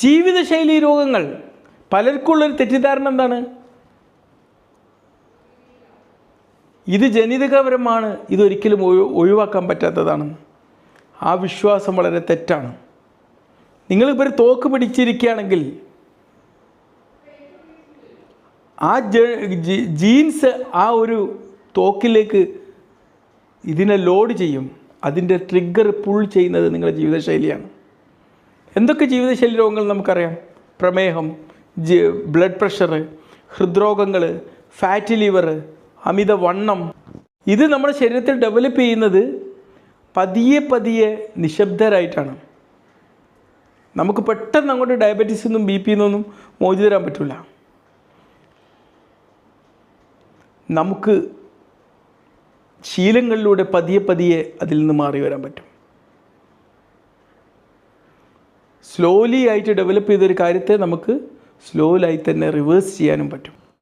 ജീവിതശൈലി രോഗങ്ങൾ. പലർക്കുള്ളൊരു തെറ്റിദ്ധാരണ എന്താണ്? ഇത് ജനിതകപരമാണ്. ഇതൊരിക്കലും ഒഴി ഒഴിവാക്കാൻ പറ്റാത്തതാണ്. ആ വിശ്വാസം വളരെ തെറ്റാണ്. നിങ്ങൾ ഒരു തോക്ക് പിടിച്ചിരിക്കുകയാണെങ്കിൽ ആ ജീൻസ് ആ ഒരു തോക്കിലേക്ക് ഇതിനെ ലോഡ് ചെയ്യും. അതിന്റെ ട്രിഗർ പുൾ ചെയ്യുന്നത് നിങ്ങളുടെ ജീവിതശൈലിയാണ്. എന്തൊക്കെ ജീവിതശൈലി രോഗങ്ങൾ നമുക്കറിയാം? പ്രമേഹം ബ്ലഡ് പ്രഷർ ഹൃദ്രോഗങ്ങൾ ഫാറ്റ് ലിവർ അമിത വണ്ണം ഇത് നമ്മുടെ ശരീരത്തിൽ ഡെവലപ്പ് ചെയ്യുന്നത് പതിയെ പതിയെ നിശബ്ദരായിട്ടാണ്. നമുക്ക് പെട്ടെന്ന് അങ്ങോട്ട് ഡയബറ്റീസിൽ നിന്നും ബി പി നിന്നൊന്നും മോചിതരാൻ പറ്റില്ല നമുക്ക് ശീലങ്ങളിലൂടെ പതിയെ പതിയെ അതിൽ നിന്ന് മാറി വരാൻ പറ്റും. സ്ലോലി ആയിട്ട് ഡെവലപ്പ് ചെയ്തൊരു കാര്യത്തെ നമുക്ക് സ്ലോലായി തന്നെ റിവേഴ്സ് ചെയ്യാനും പറ്റും.